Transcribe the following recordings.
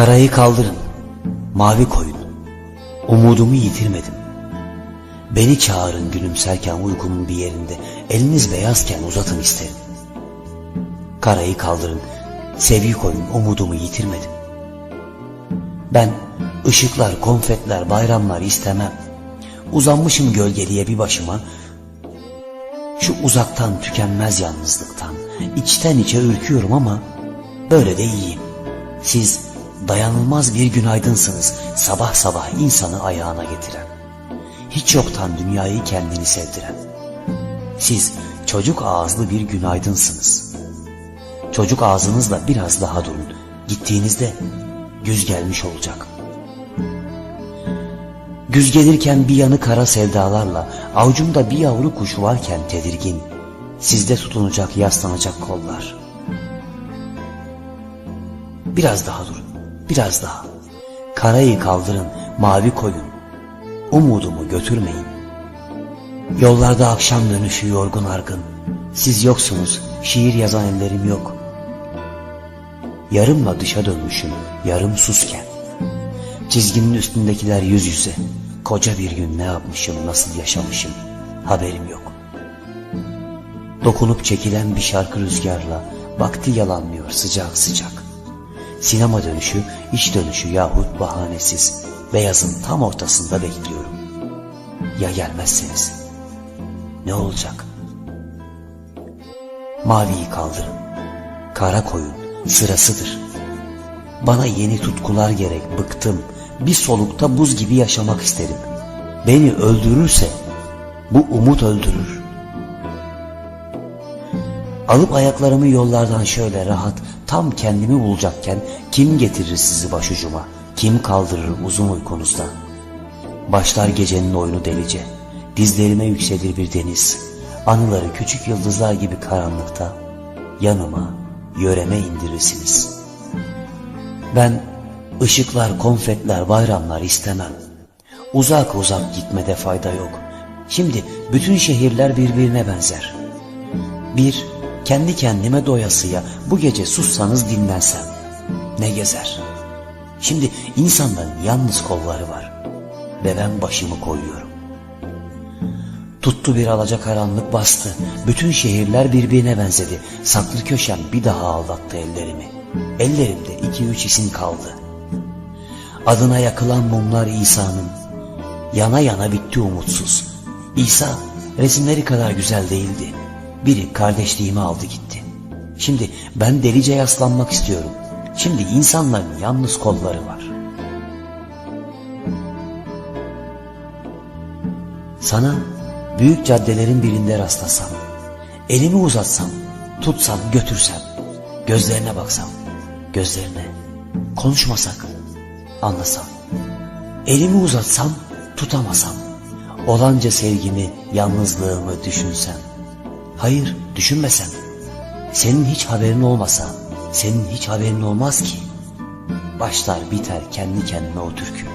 Karayı kaldırın, mavi koyun. Umudumu yitirmedim. Beni çağırın gülümserken uykumun bir yerinde, eliniz beyazken uzatın isterim. Karayı kaldırın, sevgi koyun, umudumu yitirmedim. Ben ışıklar, konfetler, bayramlar istemem. Uzanmışım gölgeliğe bir başıma, şu uzaktan tükenmez yalnızlıktan, içten içe ürküyorum ama böyle de iyiyim. Siz dayanılmaz bir günaydınsınız, sabah sabah insanı ayağına getiren. Hiç yoktan dünyayı kendini sevdiren. Siz çocuk ağızlı bir günaydınsınız. Çocuk ağzınızla biraz daha durun. Gittiğinizde güz gelmiş olacak. Güz gelirken bir yanı kara sevdalarla, avucumda bir yavru kuş varken tedirgin, sizde tutunacak, yaslanacak kollar. Biraz daha durun, biraz daha. Karayı kaldırın, mavi koyun. Umudumu götürmeyin. Yollarda akşam dönüşü yorgun argın. Siz yoksunuz, şiir yazan ellerim yok. Yarımla dışa dönmüşüm, yarım susken. Çizginin üstündekiler yüz yüze. Koca bir gün ne yapmışım, nasıl yaşamışım, haberim yok. Dokunup çekilen bir şarkı rüzgarla, vakti yalanlıyor sıcak sıcak. Sinema dönüşü, iş dönüşü yahut bahanesiz, beyazın tam ortasında bekliyorum. Ya gelmezseniz? Ne olacak? Maviyi kaldırın, kara koyun, sırasıdır. Bana yeni tutkular gerek, bıktım. Bir solukta buz gibi yaşamak isterim. Beni öldürürse bu umut öldürür. Alıp ayaklarımı yollardan şöyle rahat, tam kendimi bulacakken kim getirir sizi başucuma, kim kaldırır uzun uykunuzda? Başlar gecenin oyunu delice, dizlerime yükselir bir deniz, anıları küçük yıldızlar gibi karanlıkta, yanıma, yöreme indirirsiniz. Ben ışıklar, konfetler, bayramlar istemem. Uzak uzak gitmede fayda yok. Şimdi bütün şehirler birbirine benzer. Bir, kendi kendime doyasıya bu gece sussanız dinlensem. Ne gezer? Şimdi insanların yalnız kolları var. Ve ben başımı koyuyorum. Tuttu bir alacakaranlık bastı. Bütün şehirler birbirine benzedi. Saklı köşem bir daha aldattı ellerimi. Ellerimde iki üç isim kaldı. Adına yakılan mumlar İsa'nın. Yana yana bitti umutsuz. İsa resimleri kadar güzel değildi. Biri kardeşliğimi aldı gitti. Şimdi ben delice yaslanmak istiyorum. Şimdi insanların yalnız kolları var. Sana büyük caddelerin birinde rastlasam, elimi uzatsam, tutsam, götürsem, gözlerine baksam, gözlerine, konuşmasak, anlasam, elimi uzatsam, tutamasam, olanca sevgimi, yalnızlığımı düşünsem, hayır düşünmesem, senin hiç haberin olmasa, senin hiç haberin olmaz ki, başlar biter kendi kendine o türkü.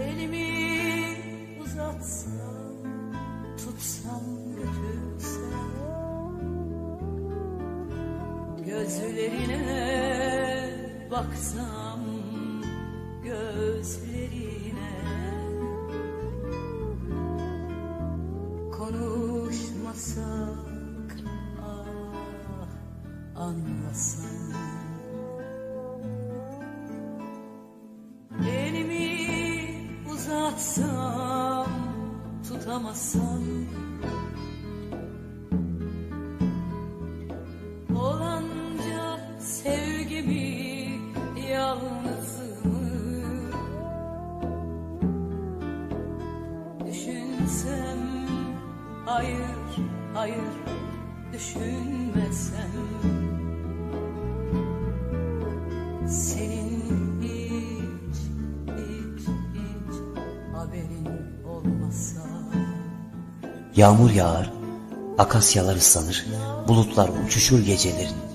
Elimi uzatsam, Gözlerine baksam, gözlerine. Konuşmasak ah anlasam Elimi uzatsam tutamasam hayır hayır düşünmesem Senin hiç hiç hiç haberin olmasa Yağmur yağar, akasyalar ıslanır, bulutlar uçuşur gecelerin.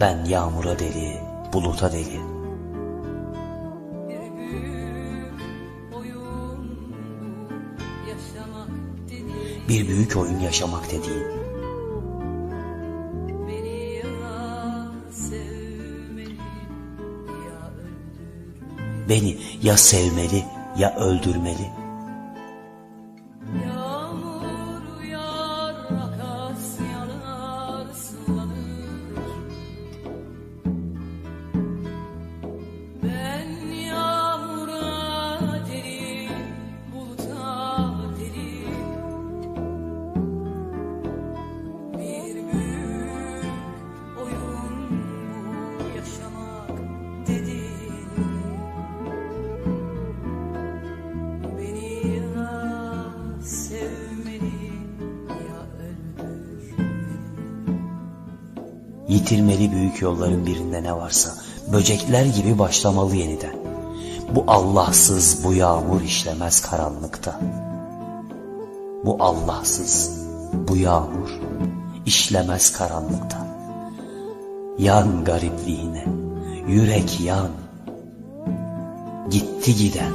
Ben yağmura deli, buluta deli. Bir büyük oyun yaşamak dediğin. Beni ya sevmeli ya öldürmeli Yitirmeli büyük yolların birinde ne varsa, böcekler gibi başlamalı yeniden. Bu Allahsız bu yağmur işlemez karanlıkta. Bu Allahsız bu yağmur işlemez karanlıkta. Yan garipliğine, yürek yan. Gitti giden,